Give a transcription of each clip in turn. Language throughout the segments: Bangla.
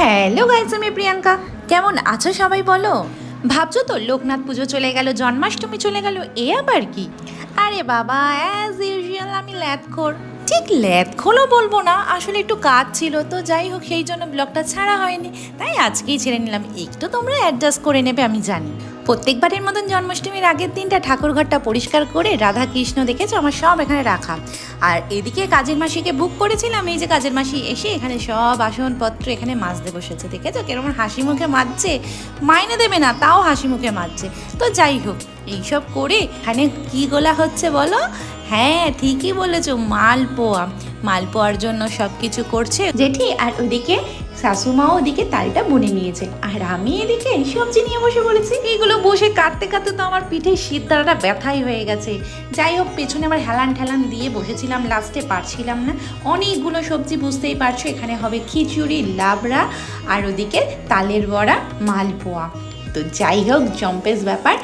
হ্যালো গাইজ আমি প্রিয়াঙ্কা। কেমন আছো সবাই বলো? ভাবছ তো লোকনাথ পুজো চলে গেল, জন্মাষ্টমী চলে গেল, এ আবার কি? আরে বাবা অ্যাজ ইউজুয়াল আমি ল্যাদখোর ঠিক ল্যাদখোলও বলব না, আসলে একটু কাজ ছিল তো, যাই হোক, সেই জন্য ব্লগটা ছাড়া হয়নি। তাই আজকেই ছেড়ে নিলাম, একটু তোমরা অ্যাডজাস্ট করে নেবে, আমি জানি। প্রত্যেকবারের মতন জন্মাষ্টমীর আগের দিনটা ঠাকুরঘরটা পরিষ্কার করে রাধা কৃষ্ণ দেখেছ, আমার সব এখানে রাখা। আর এদিকে কাজের মাসিকে বুক করেছিলাম, এই যে কাজের মাসি এসে এখানে সব আসনপত্র এখানে মাজতে বসেছে, দেখেছ? কেরকম হাসি মুখে মাজছে? মাইনে দেবে না, তাও হাসি মুখে মাজছে। তো যাই হোক, এইসব করে এখানে কি গোলা হচ্ছে বলো? হ্যাঁ ঠিকই বলেছ, মালপোয়া। মালপোয়ার জন্য সব কিছু করছে জেঠি আর ওদিকে শাশুমাও ওদিকে তালটা বুনে নিয়েছে। আর আমি এদিকে সবজি নিয়ে বসে বলেছি এগুলো বসে কাটতে কাটতে তো আমার পিঠে শীত দ্বারাটা ব্যথাই হয়ে গেছে। যাই হোক, পেছনে আবার হেলান ঠেলান দিয়ে বসেছিলাম, লাস্টে পারছিলাম না। অনেকগুলো সবজি বুঝতেই পারছ, এখানে হবে খিচুড়ি, লাবড়া আর ওদিকে তালের বড়া, মালপোয়া। তো যাই হোক জম্পেস ব্যাপার।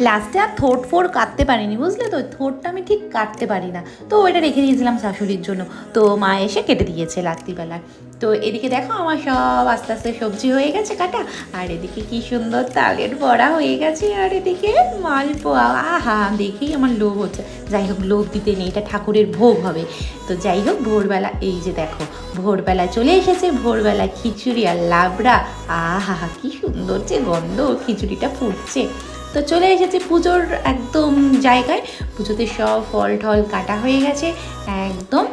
লাস্টে আর থোট ফোর কাটতে পারিনি, বুঝলে তো? থোটটা আমি ঠিক কাটতে পারি না। তো ওইটা রেখে দিয়েছিলাম শাশুড়ির জন্য। তো মা এসে কেটে দিয়েছে রাত্রিবেলায়। তো এদিকে দেখো আমার সব আস্তে আস্তে সবজি হয়ে গেছে কাটা। আর এদিকে কি সুন্দর তালের বড়া হয়ে গেছে। আর এদিকে মালপোয়া আহা, দেখেই আমার লোভ হচ্ছে। যাই হোক, লোভ দিতে নেই, এটা ঠাকুরের ভোগ হবে। তো যাই হোক, ভোরবেলা, এই যে দেখো ভোরবেলা চলে এসেছে ভোরবেলা খিচুড়ি আর লাবড়া। আহা, কি সুন্দর যে গন্ধ, খিচুড়িটা ফুটছে। তো চলে এসেছি পুজোর একদম জায়গায়। পুজোতে সব ফল টল কাটা হয়ে গেছে। একদম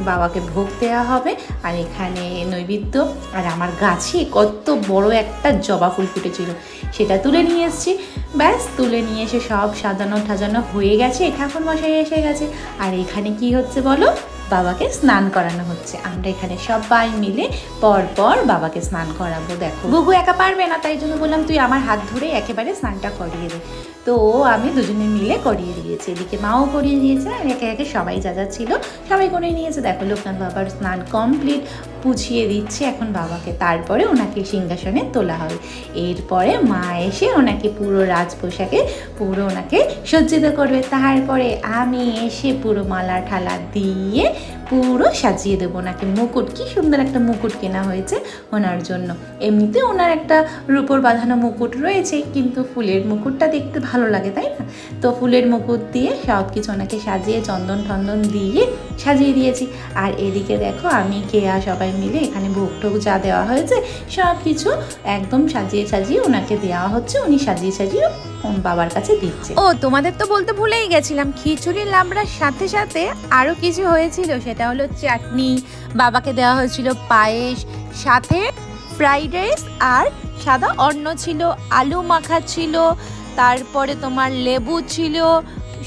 বাবাকে ভোগ দেওয়া হবে। আর এখানে নৈবেদ্য। আর আমার গাছে কত বড় একটা জবা ফুল ফুটেছিল। সেটা তুলে নিয়ে এসেছি। ব্যাস, তুলে নিয়ে এসে সব সাজানো ঠাজানো হয়ে গেছে। ঠাকুর মশাই এসে গেছে। আর এখানে কি হচ্ছে বলো? বাবাকে স্নান করানো হচ্ছে। আমরা এখানে সবাই মিলে পর পর বাবাকে স্নান করাবো, দেখো। বুবু একা পারবে না, তাই জন্য বললাম, তুই আমার হাত ধরে একেবারে স্নানটা করিয়ে দে। তো ও আমি দুজনে মিলে করিয়ে দিয়েছি। এদিকে মাও করিয়ে দিয়েছে, আর একে একে সবাই যা যা ছিল সবাই করে নিয়েছে। দেখো লোকনাথ বাবার স্নান কমপ্লিট। পুছিয়ে দিচ্ছে এখন বাবাকে। তারপরে ওনাকে সিংহাসনে তোলা হবে এরপরে মা এসে ওনাকে পুরো রাজপোশাকে, পুরো ওনাকে সজ্জিত করবে। তারপরে আমি এসে পুরো মালা ঠালা দিয়ে পুরো সাজিয়ে দেবো ওনাকে। মুকুট, কি সুন্দর একটা মুকুট কেনা হয়েছে ওনার জন্য। এমনিতে ওনার একটা রূপোর বাঁধানো মুকুট রয়েছে, কিন্তু ফুলের মুকুটটা দেখতে ভালো লাগে, তাই না? তো ফুলের মুকুট দিয়ে সব কিছু ওনাকে সাজিয়ে চন্দন টন্দন দিয়ে সাজিয়ে দিয়েছি। আর এদিকে দেখো আমি, কেয়া সবাই মিলে এখানে ভোগ টোগ যা দেওয়া হয়েছে সব কিছু একদম সাজিয়ে সাজিয়ে ওনাকে দেওয়া হচ্ছে। উনি সাজিয়ে সাজিয়ে বাবার কাছে দিচ্ছে? ও, তোমাদের তো বলতে ভুলেই গেছিলাম। খিচুড়ি লাবড়ার সাথে সাথে আরও কিছু হয়েছিল। সেটা হলো চাটনি, বাবাকে দেওয়া হয়েছিল পায়েস, সাথে ফ্রাইড রাইস আর সাদা অন্ন ছিল, আলু মাখা ছিল, তারপরে তোমার লেবু ছিল,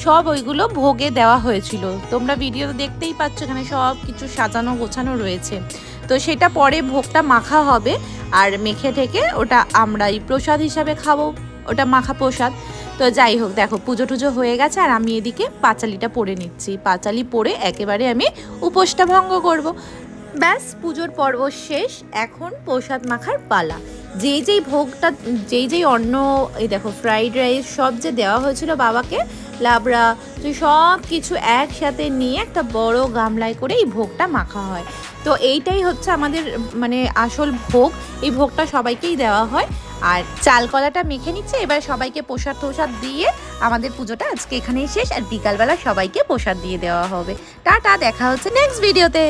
সব ওইগুলো ভোগে দেওয়া হয়েছিল। তোমরা ভিডিও দেখতেই পাচ্ছ, এখানে সব কিছু সাজানো গোছানো রয়েছে। তো সেটা পরে ভোগটা মাখা হবে, আর মেখে ঠেকে ওটা আমরাই প্রসাদ হিসাবে খাব। ওটা মাখা প্রসাদ। তো যাই হোক, দেখো, পুজো টুজো হয়ে গেছে আর আমি এদিকে পাঁচালিটা পরে নিচ্ছি। পাঁচালি পরে একেবারে আমি উপোসটা ভঙ্গ করব। ব্যাস, পুজোর পর্ব শেষ। এখন প্রসাদ মাখার পালা। যেই যেই ভোগটা, যেই যেই অন্য এই দেখো ফ্রাইড রাইস সব যে দেওয়া হয়েছিল বাবাকে, লাবড়া তো সব কিছু একসাথে নিয়ে একটা বড় গামলায় করে এই ভোগটা মাখা হয়। তো এইটাই হচ্ছে আমাদের মানে আসল ভোগ। এই ভোগটা সবাইকেই দেওয়া হয়। আর চাল কলাটা মেখে নিচ্ছে, এবার সবাইকে প্রসাদ টোসাদ দিয়ে আমাদের পুজোটা আজকে এখানেই শেষ, আর বিকালবেলা সবাইকে প্রসাদ দিয়ে দেওয়া হবে। টাটা, দেখা হচ্ছে নেক্সট ভিডিওতে